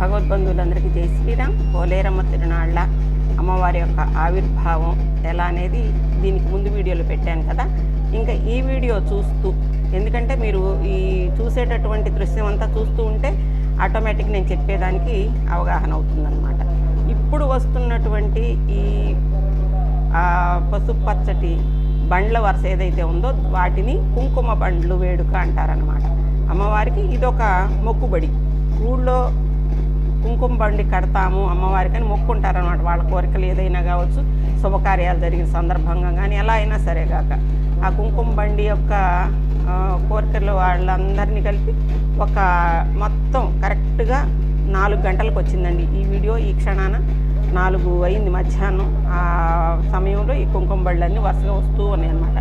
భగవద్బంధువులందరికీ జై శ్రీరామ్. పోలేరమ్మ తిరునాళ్ళ అమ్మవారి యొక్క ఆవిర్భావం ఎలా అనేది దీనికి ముందు వీడియోలో పెట్టాను కదా. ఇంకా ఈ వీడియో చూస్తూ ఎందుకంటే మీరు ఈ చూసేటటువంటి దృశ్యం అంతా చూస్తూ ఉంటే ఆటోమేటిక్ నేను చెప్పేదానికి అవగాహన అవుతుందన్నమాట. ఇప్పుడు వస్తున్నటువంటి ఈ పసుపు పచ్చటి బండ్ల వరుస ఏదైతే ఉందో వాటిని కుంకుమ బండ్లు వేడుక అంటారనమాట అమ్మవారికి ఇదొక మొక్కుబడి. ఊళ్ళో కుంకుమ బండి కడతాము అమ్మవారికి అని మొక్కుంటారనమాట వాళ్ళ కోరికలు ఏదైనా కావచ్చు శుభకార్యాలు జరిగిన సందర్భంగా కానీ ఎలా అయినా సరే కాక ఆ కుంకుమ బండి యొక్క కోరికలు వాళ్ళందరినీ కలిపి ఒక మొత్తం కరెక్ట్గా నాలుగు గంటలకు వచ్చిందండి. ఈ వీడియో ఈ క్షణాన నాలుగు అయింది మధ్యాహ్నం. ఆ సమయంలో ఈ కుంకుమ బళ్ళన్నీ వరుసగా వస్తూ ఉన్నాయి అన్నమాట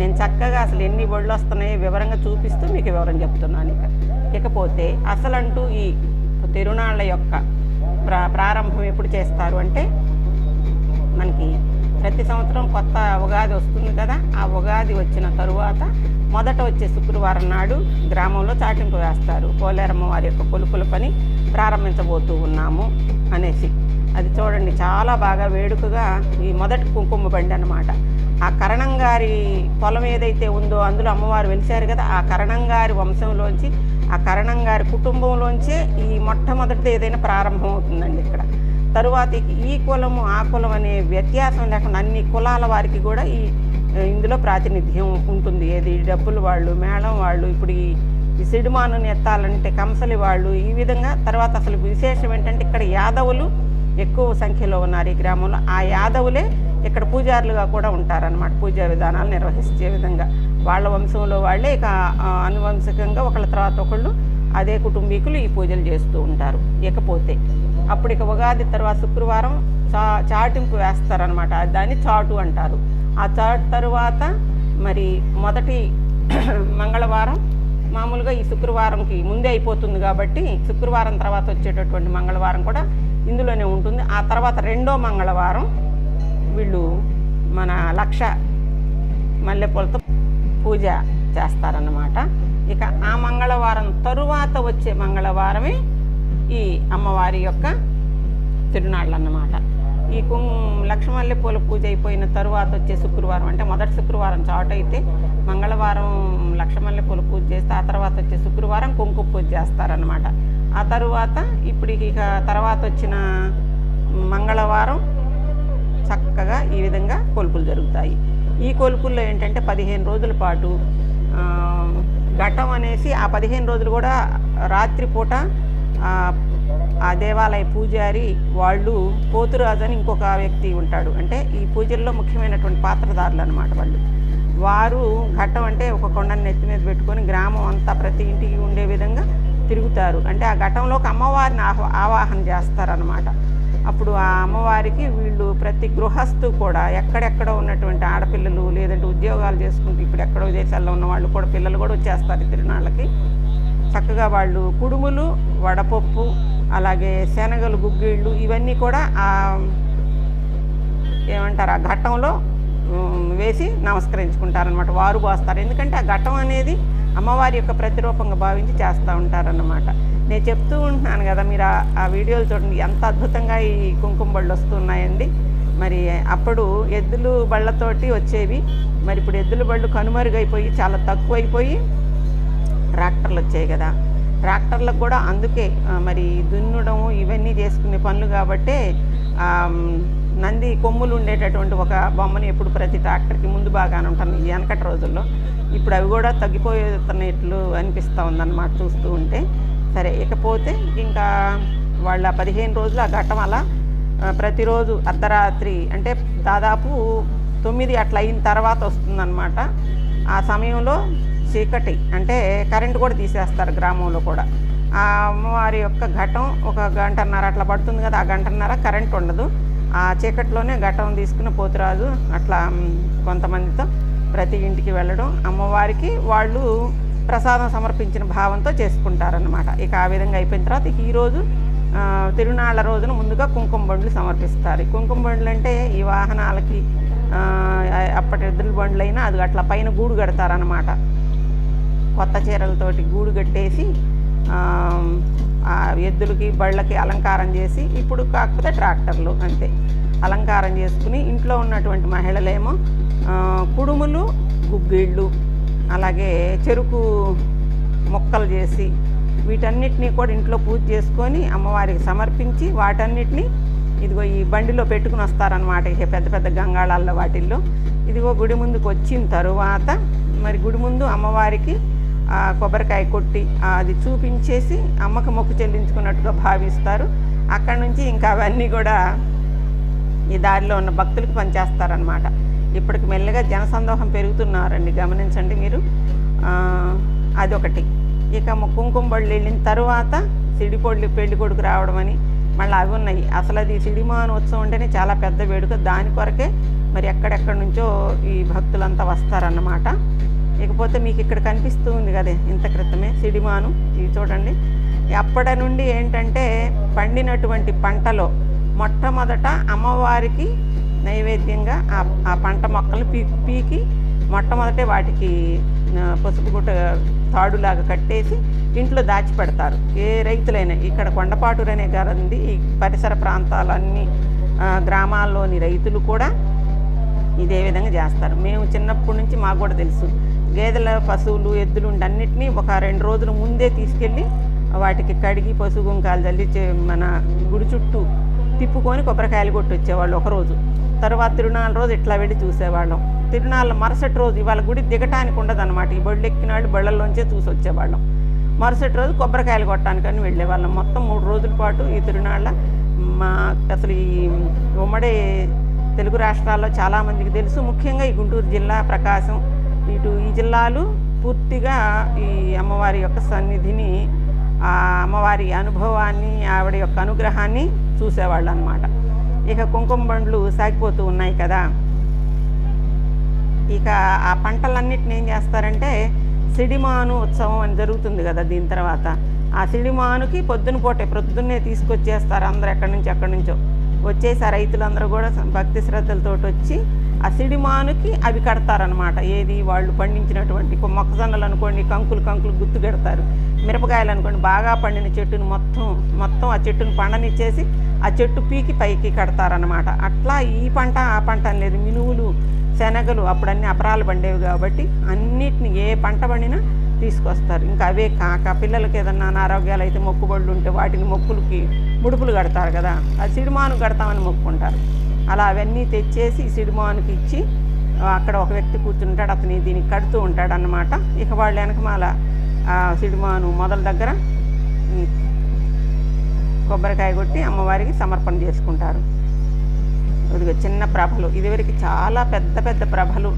నేను చక్కగా అసలు ఎన్ని బళ్ళు వస్తున్నాయో వివరంగా చూపిస్తూ మీకు వివరం చెప్తున్నాను ఇక. ఇకపోతే అసలంటూ ఈ తిరునాళ్ళ యొక్క ప్రా ప్రారంభం ఎప్పుడు చేస్తారు అంటే మనకి ప్రతి సంవత్సరం కొత్త ఉగాది వస్తుంది కదా ఆ ఉగాది వచ్చిన తరువాత మొదట వచ్చే శుక్రవారం నాడు గ్రామంలో చాటింపు వేస్తారు. పోలేరమ్మ వారి యొక్క కొలుపుల పని ప్రారంభించబోతూ ఉన్నాము అనేసి. అది చూడండి చాలా బాగా వేడుకగా ఈ మొదటి కుంకుమ బండి అన్నమాట. ఆ కరణం గారి పొలం ఏదైతే ఉందో అందులో అమ్మవారు వెలిశారు కదా ఆ కరణంగారి వంశంలోంచి ఆ కరణం గారి కుటుంబంలోంచే ఈ మొట్టమొదటిది ఏదైనా ప్రారంభం అవుతుందండి ఇక్కడ. తరువాత ఈ కులము ఆ కులం అనే వ్యత్యాసం లేకుండా అన్ని కులాల వారికి కూడా ఈ ఇందులో ప్రాతినిధ్యం ఉంటుంది. ఏది డబ్బులు వాళ్ళు మేళం వాళ్ళు ఇప్పుడు ఈ ఈ సిడిమాను ఎత్తాలంటే కంసలి వాళ్ళు ఈ విధంగా తర్వాత అసలు విశేషం ఏంటంటే ఇక్కడ యాదవులు ఎక్కువ సంఖ్యలో ఉన్నారు ఈ గ్రామంలో. ఆ యాదవులే ఇక్కడ పూజారులుగా కూడా ఉంటారన్నమాట. పూజా విధానాలు నిర్వహించే విధంగా. వాళ్ళ వంశంలో వాళ్ళే ఇక అనువంశికంగా ఒకళ్ళ తర్వాత ఒకళ్ళు అదే కుటుంబీకులు ఈ పూజలు చేస్తూ ఉంటారు. ఇకపోతే అప్పుడు ఇక ఉగాది తర్వాత శుక్రవారం చా చాటింపు వేస్తారనమాట దాన్ని చాటు అంటారు. ఆ చాటు తరువాత మరి మొదటి మంగళవారం మామూలుగా ఈ శుక్రవారంకి ముందే అయిపోతుంది కాబట్టి శుక్రవారం తర్వాత వచ్చేటటువంటి మంగళవారం కూడా ఇందులోనే ఉంటుంది. ఆ తర్వాత రెండో మంగళవారం వీళ్ళు మన లక్ష మల్లెపూలతో పూజ చేస్తారన్నమాట. ఇక ఆ మంగళవారం తరువాత వచ్చే మంగళవారమే ఈ అమ్మవారి యొక్క తిరునాళ్ళు అన్నమాట ఈ కుం లక్ష్మల్లి పూల పూజ అయిపోయిన తరువాత వచ్చే శుక్రవారం అంటే మొదటి శుక్రవారం చాటైతే మంగళవారం లక్ష్మల్లి పూల పూజ చేస్తే ఆ తర్వాత వచ్చే శుక్రవారం కుంకుమ పూజ చేస్తారనమాట ఆ తరువాత ఇప్పుడు ఇక తర్వాత వచ్చిన మంగళవారం చక్కగా ఈ విధంగా కొలుపులు జరుగుతాయి. ఈ కొలుపుల్లో ఏంటంటే పదిహేను రోజుల పాటు ఘటం అనేసి ఆ పదిహేను రోజులు కూడా రాత్రిపూట ఆ, దేవాలయ పూజారి వాళ్ళు పోతురాజు అని ఇంకొక వ్యక్తి ఉంటాడు. అంటే ఈ పూజల్లో ముఖ్యమైనటువంటి పాత్రదారులు అనమాట వాళ్ళు. వారు ఘట్టం అంటే ఒక కొండని నెత్తి మీద పెట్టుకొని గ్రామం అంతా ప్రతి ఇంటికి ఉండే విధంగా తిరుగుతారు. అంటే ఆ ఘటంలోకి అమ్మవారిని ఆహ్వా ఆవాహన చేస్తారనమాట అప్పుడు ఆ అమ్మవారికి వీళ్ళు ప్రతి గృహస్థు కూడా ఎక్కడెక్కడ ఉన్నటువంటి ఆడపిల్లలు లేదంటే ఉద్యోగాలు చేసుకుంటూ ఇప్పుడు ఎక్కడ దేశాల్లో ఉన్న వాళ్ళు కూడా పిల్లలు కూడా వచ్చేస్తారు ఈ తిరునాళ్ళకి. చక్కగా వాళ్ళు కుడుములు వడపప్పు అలాగే శనగలు గుగ్గిళ్ళు ఇవన్నీ కూడా ఆ ఏమంటారు ఆ ఘట్టంలో వేసి నమస్కరించుకుంటారనమాట వారు పోస్తారు ఎందుకంటే ఆ ఘట్టం అనేది అమ్మవారి యొక్క ప్రతిరూపంగా భావించి చేస్తూ ఉంటారన్నమాట. నేను చెప్తూ ఉంటున్నాను కదా మీరు ఆ- వీడియోలు చూడండి ఎంత అద్భుతంగా ఈ కుంకుమ బళ్ళు వస్తున్నాయండి. మరి అప్పుడు ఎద్దులు బళ్ళతోటి వచ్చేవి. మరి ఇప్పుడు ఎద్దుల బళ్ళు కనుమరుగైపోయి చాలా తక్కువైపోయి ట్రాక్టర్లు వచ్చాయి కదా. ట్రాక్టర్లకు కూడా అందుకే మరి దున్నడం ఇవన్నీ చేసుకునే పనులు కాబట్టే నంది కొమ్ములు ఉండేటటువంటి ఒక బొమ్మని ఎప్పుడు ప్రతి ట్రాక్టర్కి ముందు బాగానే ఉంటాను ఈ వెనకటి రోజుల్లో. ఇప్పుడు అవి కూడా తగ్గిపోతున్నట్లు అనిపిస్తూ ఉందన్నమాట చూస్తూ ఉంటే. సరే ఇకపోతే ఇంకా వాళ్ళ పదిహేను రోజులు ఆ ఘట్టం అలా ప్రతిరోజు అర్ధరాత్రి అంటే దాదాపు తొమ్మిది అట్లా అయిన తర్వాత వస్తుందన్నమాట. ఆ సమయంలో చీకటి అంటే కరెంటు కూడా తీసేస్తారు గ్రామంలో కూడా. ఆ అమ్మవారి యొక్క ఘటం ఒక గంటన్నర అట్లా పడుతుంది కదా ఆ గంటన్నర కరెంట్ ఉండదు. ఆ చీకటిలోనే ఘటం తీసుకుని పోతురాజు అట్లా కొంతమందితో ప్రతి ఇంటికి వెళ్ళడం. అమ్మవారికి వాళ్ళు ప్రసాదం సమర్పించిన భావంతో చేసుకుంటారనమాట ఇక ఆ విధంగా అయిపోయిన తర్వాత ఈరోజు తిరునాళ్ళ రోజున ముందుగా కుంకుమ బండ్లు సమర్పిస్తారు. కుంకుమ బండ్లు అంటే ఈ వాహనాలకి అప్పటి ఎద్దుల బండ్లైనా అది అట్లా పైన గూడు కడతారనమాట కొత్త చీరలతోటి గూడు కట్టేసి ఎద్దులకి బళ్ళకి అలంకారం చేసి ఇప్పుడు కాకపోతే ట్రాక్టర్లు అంతే. అలంకారం చేసుకుని ఇంట్లో ఉన్నటువంటి మహిళలేమో కుడుములు గుగ్గిళ్ళు అలాగే చెరుకు మొక్కలు చేసి వీటన్నిటినీ కూడా ఇంట్లో పూజ చేసుకొని అమ్మవారికి సమర్పించి వాటన్నిటిని ఇదిగో ఈ బండిలో పెట్టుకుని వస్తారనమాట ఇక పెద్ద పెద్ద గంగాళాల్లో వాటిల్లో. ఇదిగో గుడి ముందుకు వచ్చిన తరువాత మరి గుడి ముందు అమ్మవారికి కొబ్బరికాయ కొట్టి అది చూపించేసి అమ్మకి మొక్కు చెల్లించుకున్నట్టుగా భావిస్తారు. అక్కడి నుంచి ఇంకా అవన్నీ కూడా ఈ దారిలో ఉన్న భక్తులకు పనిచేస్తారనమాట ఇప్పటికి మెల్లగా జనసందోహం పెరుగుతున్నారండి. గమనించండి మీరు. అదొకటి. ఇక కుంకుమ బళ్ళు వెళ్ళిన తర్వాత సిడిపొళ్ళు పెళ్ళి కొడుకు రావడం అని మళ్ళీ అవి ఉన్నాయి. అసలు అది సిడిమాన్ ఉత్సవం అంటేనే చాలా పెద్ద వేడుక. దాని కొరకే మరి ఎక్కడెక్కడి నుంచో ఈ భక్తులంతా వస్తారన్నమాట. ఇకపోతే మీకు ఇక్కడ కనిపిస్తూ ఉంది కదే ఇంత క్రితమే సిడిమాను. ఇవి చూడండి. అప్పటి నుండి ఏంటంటే పండినటువంటి పంటలో మొట్టమొదట అమ్మవారికి నైవేద్యంగా ఆ ఆ పంట మొక్కలు పీ పీకి మొట్టమొదటే వాటికి పసుపు గుట్ట తాడులాగా కట్టేసి ఇంట్లో దాచిపెడతారు. ఏ రైతులైనా ఇక్కడ కొండపాటూరు అనే గారు ఉంది ఈ పరిసర ప్రాంతాలన్నీ గ్రామాల్లోని రైతులు కూడా ఇదే విధంగా చేస్తారు. మేము చిన్నప్పటి నుంచి మాకు కూడా తెలుసు. గేదెల పశువులు ఎద్దులు ఉండి అన్నిటినీ ఒక రెండు రోజుల ముందే తీసుకెళ్ళి వాటికి కడిగి పశుగుంకాలు చల్లి మన గుడి చుట్టూ తిప్పుకొని కొబ్బరికాయలు కొట్టి వచ్చేవాళ్ళు ఒకరోజు తర్వాత తిరునాళ్ళ రోజు ఇట్లా వెళ్ళి చూసేవాళ్ళం. తిరునాళ్ళ మరుసటి రోజు ఇవాళ గుడి దిగటానికి ఉండదన్నమాట. ఈ బళ్ళు ఎక్కినాళ్ళు బళ్ళల్లోంచే చూసి వచ్చేవాళ్ళం మరుసటి రోజు కొబ్బరికాయలు కొట్టడానికని వెళ్ళేవాళ్ళం. మొత్తం మూడు రోజుల పాటు ఈ తిరునాళ్ళ మా అసలు ఈ ఉమ్మడి తెలుగు రాష్ట్రాల్లో చాలామందికి తెలుసు. ముఖ్యంగా ఈ గుంటూరు జిల్లా ప్రకాశం. ఇటు ఈ జిల్లాలు పూర్తిగా ఈ అమ్మవారి యొక్క సన్నిధిని ఆ అమ్మవారి అనుభవాన్ని ఆవిడ యొక్క అనుగ్రహాన్ని చూసేవాళ్ళు అనమాట ఇక కుంకుమ బండ్లు సాగిపోతూ ఉన్నాయి కదా. ఇక ఆ పంటలన్నిటిని ఏం చేస్తారంటే సిడిమాను ఉత్సవం అని జరుగుతుంది కదా దీని తర్వాత. ఆ సిడిమానుకి పొద్దున పూటే ప్రొద్దున్నే తీసుకొచ్చేస్తారు అందరు ఎక్కడి నుంచి ఎక్కడి నుంచో. వచ్చేసి ఆ రైతులందరూ కూడా భక్తి శ్రద్ధలతో వచ్చి ఆ సిడిమానుకి అవి కడతారనమాట ఏది వాళ్ళు పండించినటువంటి మొక్కజొన్నలు అనుకోండి కంకులు కంకులు గుర్తు కడతారు. మిరపకాయలు అనుకోండి బాగా పండిన చెట్టును మొత్తం మొత్తం ఆ చెట్టును పండనిచ్చేసి ఆ చెట్టు పీకి పైకి కడతారనమాట అట్లా ఈ పంట ఆ పంట అని లేదు. మినువులు శనగలు అప్పుడు అన్ని అపరాలు పండేవి కాబట్టి అన్నిటిని ఏ పంట పండినా తీసుకొస్తారు. ఇంకా అవే కాక పిల్లలకి ఏదన్నా అనారోగ్యాలు అయితే మొక్కుబడులు ఉంటే వాటిని మొక్కులకి ముడుపులు కడతారు కదా. ఆ సిడిమాను కడతామని మొక్కుకుంటారు అలా అవన్నీ తెచ్చేసి సిడిమానుకి ఇచ్చి అక్కడ ఒక వ్యక్తి కూర్చుంటాడు అతని దీనికి కడుతూ ఉంటాడు అన్నమాట ఇక వాళ్ళు వెనకమాల సిడిమాను మొదల దగ్గర కొబ్బరికాయ కొట్టి అమ్మవారికి సమర్పణ చేసుకుంటారు. ఇదిగో చిన్న ప్రభలు. ఇదివరకు చాలా పెద్ద పెద్ద ప్రభలు.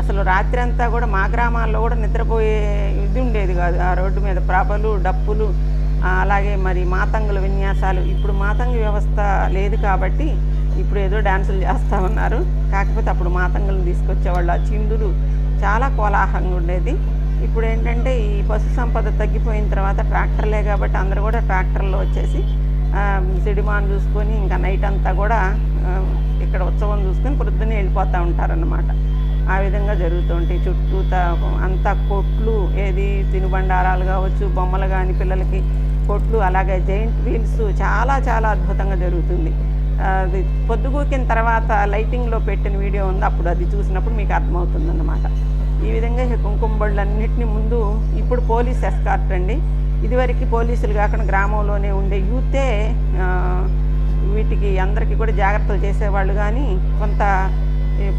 అసలు రాత్రి అంతా కూడా మా గ్రామాల్లో కూడా నిద్రపోయే ఇది ఉండేది కాదు. ఆ రోడ్డు మీద ప్రభలు డప్పులు అలాగే మరి మాతంగుల విన్యాసాలు. ఇప్పుడు మాతంగి వ్యవస్థ లేదు కాబట్టి ఇప్పుడు ఏదో డ్యాన్సులు చేస్తూ ఉన్నారు. కాకపోతే అప్పుడు మాతంగులను తీసుకొచ్చేవాళ్ళు. ఆ చిందులు చాలా కోలాహలంగా ఉండేది. ఇప్పుడు ఏంటంటే ఈ పశు సంపద తగ్గిపోయిన తర్వాత ట్రాక్టర్లే కాబట్టి అందరూ కూడా ట్రాక్టర్లో వచ్చేసి సిడిమాన్ చూసుకొని ఇంకా నైట్ అంతా కూడా ఇక్కడ ఉత్సవం చూసుకొని పొద్దున్నే వెళ్ళిపోతూ ఉంటారన్నమాట. ఆ విధంగా జరుగుతూ ఉంటాయి. చుట్టూ అంతా కొట్లు ఏది తినుబండారాలు కావచ్చు బొమ్మలు కానీ పిల్లలకి కొట్లు అలాగే జైంట్ వీల్స్ చాలా చాలా అద్భుతంగా జరుగుతుంది. పొద్దుగూకిన తర్వాత లైటింగ్లో పెట్టిన వీడియో ఉంది. అప్పుడు అది చూసినప్పుడు మీకు అర్థమవుతుందన్నమాట. ఈ విధంగా ఈ కుంకుమ బళ్ళన్నింటినీ ముందు ఇప్పుడు పోలీస్ ఎస్కార్ట్ అండి. ఇదివరకు పోలీసులు కాకుండా గ్రామంలోనే ఉండే యూతే వీటికి అందరికీ కూడా జాగ్రత్తలు చేసేవాళ్ళు కానీ కొంత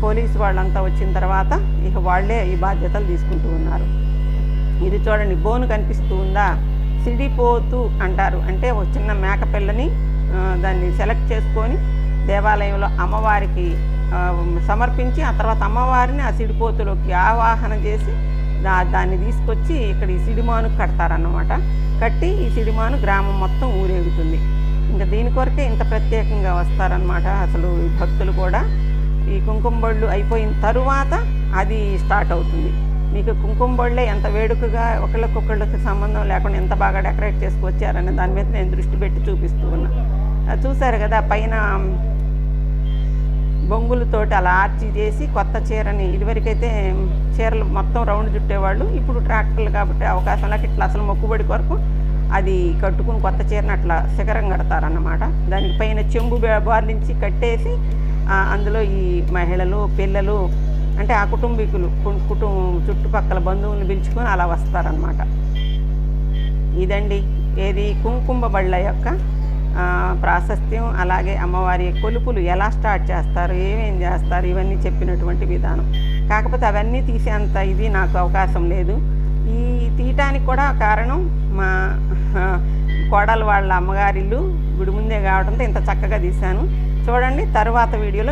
పోలీసు వాళ్ళంతా వచ్చిన తర్వాత ఇక వాళ్ళే ఈ బాధ్యతలు తీసుకుంటూ ఉన్నారు. ఇది చూడండి బోను కనిపిస్తూ ఉందా? సిడిపోతు అంటారు. అంటే ఒక చిన్న మేకపిల్లని దాన్ని సెలెక్ట్ చేసుకొని దేవాలయంలో అమ్మవారికి సమర్పించి ఆ తర్వాత అమ్మవారిని ఆ సిడిపోతులోకి ఆవాహన చేసి దా దాన్ని తీసుకొచ్చి ఇక్కడ ఈ సిడిమాను కడతారన్నమాట. కట్టి ఈ సిడిమాను గ్రామం మొత్తం ఊరేగుతుంది. ఇంకా దీని కొరకే ఇంత ప్రత్యేకంగా వస్తారనమాట అసలు ఈ భక్తులు కూడా. ఈ కుంకుమ బళ్ళు అయిపోయిన తరువాత అది స్టార్ట్ అవుతుంది. మీకు కుంకుమబళ్ళే ఎంత వేడుకగా ఒకళ్ళకొకళ్ళకి సంబంధం లేకుండా ఎంత బాగా డెకరేట్ చేసుకొచ్చారనే దాని మీద నేను దృష్టి పెట్టి చూపిస్తూ ఉన్నా. చూశారు కదా పైన బొంగులతోటి అలా ఆర్చి చేసి కొత్త చీరని ఇదివరకైతే చీరలు మొత్తం రౌండ్ చుట్టేవాళ్ళు ఇప్పుడు ట్రాక్టర్లు కాబట్టి అవకాశం లేక ఇట్లా అసలు మొక్కుబడి కొరకు అది కట్టుకుని కొత్త చీరను అట్లా శిఖరం కడతారన్నమాట. దానికి పైన చెంబు బార్లించి కట్టేసి అందులో ఈ మహిళలు పిల్లలు అంటే ఆ కుటుంబీకులు కు- కుటుంబం చుట్టుపక్కల బంధువులను పిలుచుకొని అలా వస్తారనమాట ఇదండి ఏది? కుంకుమ బళ్ళ యొక్క ప్రాశస్త్యం అలాగే అమ్మవారి కొలుపులు ఎలా స్టార్ట్ చేస్తారు ఏమేం చేస్తారు ఇవన్నీ చెప్పినటువంటి విధానం. కాకపోతే అవన్నీ తీసేంత ఇది నాకు అవకాశం లేదు. ఈ తీయటానికి కూడా కారణం మా కోడలు వాళ్ళ అమ్మగారిల్లు గుడి ముందే కావడంతో ఇంత చక్కగా తీశాను. చూడండి తరువాత వీడియోలో